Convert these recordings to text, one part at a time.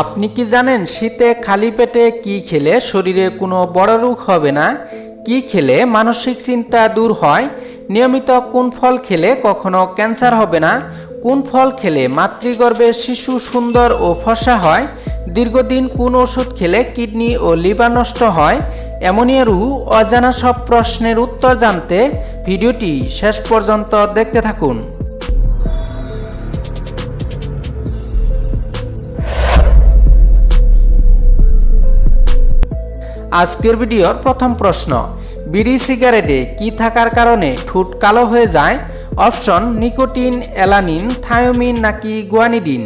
আপনি কি জানেন শীতে খালি পেটে কি খেলে শরীরে কোনো বড় রোগ হবে না? কি খেলে মানসিক চিন্তা দূর হয়? নিয়মিত কোন ফল খেলে কখনো ক্যান্সার হবে না? কোন ফল খেলে মাতৃগর্ভে শিশু সুন্দর ও ফসা হয়? দীর্ঘদিন কোন ওষুধ খেলে কিডনি ও লিভার নষ্ট হয়? এমনই আরও অজানা সব প্রশ্নের উত্তর জানতে ভিডিওটি শেষ পর্যন্ত দেখতে থাকুন। আজকের ভিডিওর প্রথম প্রশ্ন, বিড়ি সিগারেটে কি থাকার কারণে ঠোঁট কালো হয়ে যায়? অপশন, নিকোটিন, অ্যালানিন, থায়োমিন নাকি গুয়ানিডিন?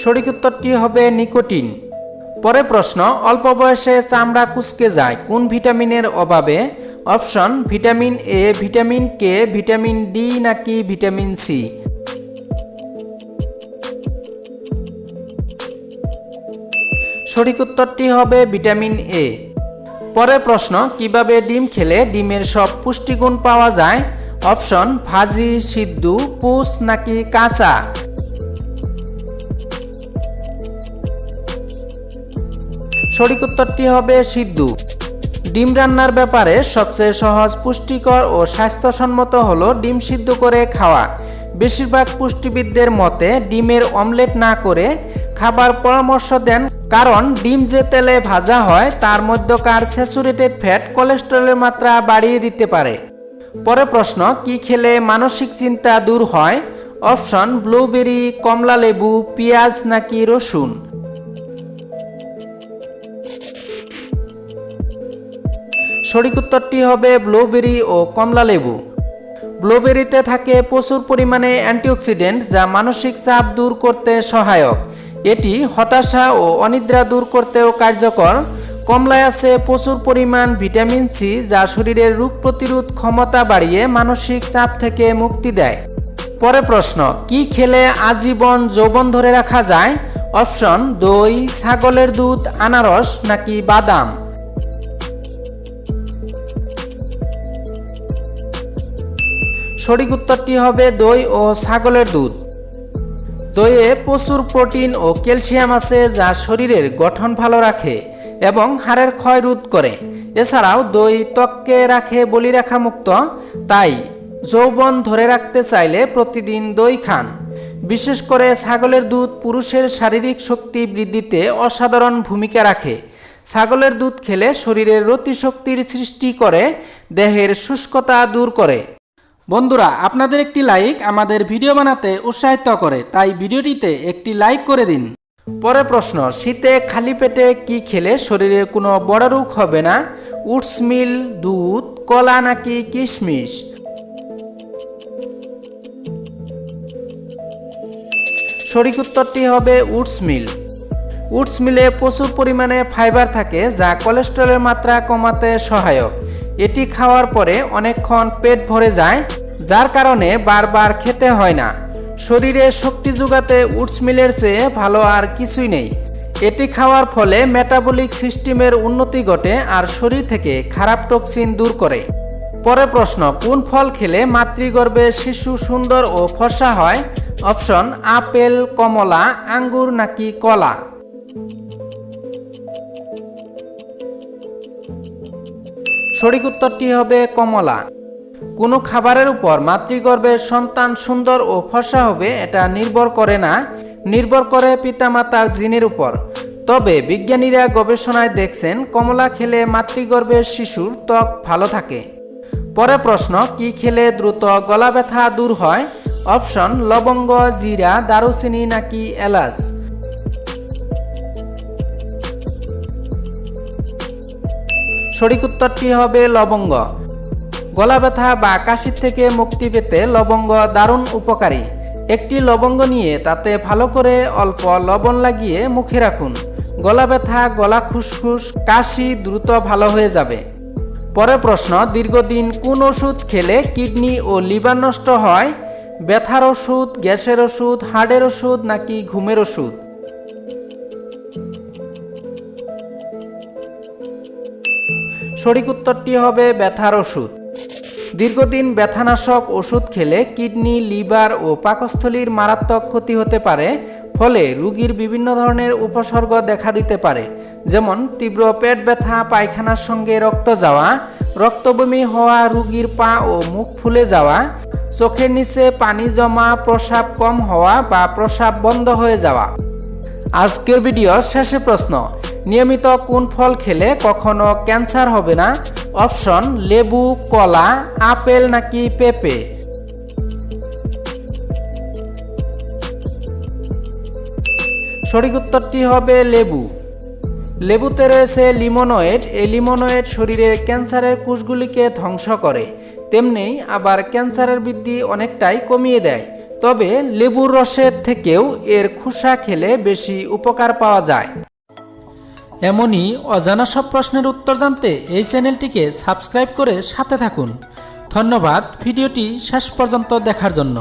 সঠিক উত্তরটি হবে নিকোটিন। পরে প্রশ্ন, অল্প বয়সে চামড়া কুচকে যায়, কোন ভিটামিনের অভাবে? Option, vitamin A, vitamin K, vitamin D নাকি ভিটামিন সি? সঠিক উত্তরটি হবে ভিটামিন এ। পরের প্রশ্ন, কীভাবে ডিম খেলে ডিমের সব পুষ্টিগুণ পাওয়া যায়? অপশন, ভাজি, সিদ্ধ পুষ নাকি কাঁচা? সঠিক উত্তরটি হবে সিদ্ধ। ডিম রান্নার ব্যাপারে সবচেয়ে সহজ, পুষ্টিকর ও স্বাস্থ্যসম্মত হলো ডিম সিদ্ধ করে খাওয়া। বেশিরভাগ পুষ্টিবিদদের মতে, ডিমের অমলেট না করে খাবার পরামর্শ দেন, কারণ ডিম যে তেলে ভাজা হয়, তার মধ্যকার স্যাচুরেটেড ফ্যাট কোলেস্টেরলের মাত্রা বাড়িয়ে দিতে পারে। পরে প্রশ্ন, কি খেলে মানসিক চিন্তা দূর হয়? অপশন, ব্লুবেরি, কমলা লেবু, পেঁয়াজ নাকি রসুন? সঠিক উত্তরটি হবে ব্লুবেরি ও কমলা লেবু। ব্লুবেরিতে থাকে প্রচুর পরিমাণে অ্যান্টিঅক্সিডেন্ট, যা মানসিক চাপ দূর করতে সহায়ক। এটি হতাশা ও অনিদ্রা দূর করতেও কার্যকর। কমলায় আছে প্রচুর পরিমাণ ভিটামিন সি, যা শরীরের রোগ প্রতিরোধ ক্ষমতা বাড়িয়ে মানসিক চাপ থেকে মুক্তি দেয়। পরে প্রশ্ন, কি খেলে আজীবন যৌবন ধরে রাখা যায়? অপশন, দই, ছাগলের দুধ, আনারস নাকি বাদাম? সঠিক উত্তরটি হবে দই ও ছাগলের দুধ। দইয়ে প্রচুর প্রোটিন ও ক্যালসিয়াম আছে যা শরীরের গঠন ভালো রাখে এবং হাড়ের ক্ষয় রোধ করে। এছাড়াও দই ত্বককে রাখে বলি রাখা মুক্ত, তাই যৌবন ধরে রাখতে চাইলে প্রতিদিন দই খান। বিশেষ করে ছাগলের দুধ পুরুষের শারীরিক শক্তি বৃদ্ধিতে অসাধারণ ভূমিকা রাখে। ছাগলের দুধ খেলে শরীরের রতিশক্তির সৃষ্টি করে, দেহের শুষ্কতা দূর করে। বন্ধুরা, আপনাদের একটি লাইক আমাদের ভিডিও বানাতে উৎসাহিত করে, তাই ভিডিওটিতে একটি লাইক করে দিন। পরে প্রশ্ন, শীতে খালি পেটে কি খেলে শরীরে কোনো বড় রোগ হবে না? উটস মিল, দুধ, কলা নাকি কিশমিশ? সঠিক উত্তরটি হবে উটস মিল। উটস মিলে প্রচুর পরিমাণে ফাইবার থাকে, যা কোলেস্টেরলের মাত্রা কমাতে সহায়ক। এটি খাওয়ার পরে অনেকক্ষণ পেট ভরে যায় যার কারণে বারবার খেতে হয় না। শরীরে শক্তি যোগাতে উটস মিলের চেয়ে ভালো আর কিছুই নেই। এটি খাওয়ার ফলে মেটাবলিক সিস্টেমের উন্নতি ঘটে আর শরীর থেকে খারাপ টক্সিন দূর করে। পরে প্রশ্ন, কোন ফল খেলে মাতৃগর্ভে শিশু সুন্দর ও ফর্সা হয়? অপশন, আপেল, কমলা, আঙ্গুর নাকি কলা? সঠিক উত্তরটি হবে কমলা। কোনো খাবারের উপর মাতৃগর্ভের সন্তান সুন্দর ও ফর্সা হবে, এটা নির্ভর করে না। নির্ভর করে পিতামাতার জিনের উপর। তবে বিজ্ঞানীরা গবেষণায় দেখছেন, কমলা খেলে মাতৃগর্ভের শিশুর ত্বক ভালো থাকে। পরে প্রশ্ন, কি খেলে দ্রুত গলা ব্যথা দূর হয়? অপশন, লবঙ্গ, জিরা, দারুচিনি নাকি এলাচ? সঠিক উত্তরটি হবে লবঙ্গ। গলা ব্যথা বা কাশির থেকে মুক্তি পেতে লবঙ্গ দারুণ উপকারী। একটি লবঙ্গ নিয়ে তাতে ভালো করে অল্প লবণ লাগিয়ে মুখে রাখুন। গলা ব্যথা, গলা খুসখুস, কাশি দ্রুত ভালো হয়ে যাবে। পরে প্রশ্ন, দীর্ঘদিন কোন ওষুধ খেলে কিডনি ও লিভার নষ্ট হয়? ব্যথার ওষুধ, গ্যাসের ওষুধ হার্টের ওষুধ নাকি ঘুমের ওষুধ? সঠিক উত্তরটি হবে ব্যথার ওষুধ। দীর্ঘদিন ব্যথানাশক ওষুধ খেলে কিডনি, লিভার ও পাকস্থলীর মারাত্মক ক্ষতি হতে পারে, ফলে রুগীর বিভিন্ন ধরনের উপসর্গ দেখা দিতে পারে, যেমন তীব্র পেট ব্যথা, পায়খানার সঙ্গে রক্ত যাওয়া, রক্তবমি হওয়া, রোগীর পা ও মুখ ফুলে যাওয়া, চোখের নিচে পানি জমা, প্রসাব কম হওয়া বা প্রসাব বন্ধ হয়ে যাওয়া। আজকের ভিডিও শেষে প্রশ্ন, নিয়মিত কোন ফল খেলে কখনো ক্যান্সার হবে না? অপশন, লেবু, কলা, আপেল নাকি পেঁপে? সঠিক উত্তরটি হবে লেবু। লেবুতে রয়েছে লিমোনয়েড। এই লিমোনয়েড শরীরের ক্যান্সারের কোষগুলিকে ধ্বংস করে। তেমনি আবার ক্যান্সারের বৃদ্ধি অনেকটাই কমিয়ে দেয়। তবে লেবুর রসের থেকেও এর খোসা খেলে বেশি উপকার পাওয়া যায়। এমনই অজানা সব প্রশ্নের উত্তর জানতে এই চ্যানেলটিকে সাবস্ক্রাইব করে সাথে থাকুন। ধন্যবাদ, ভিডিওটি শেষ পর্যন্ত দেখার জন্য।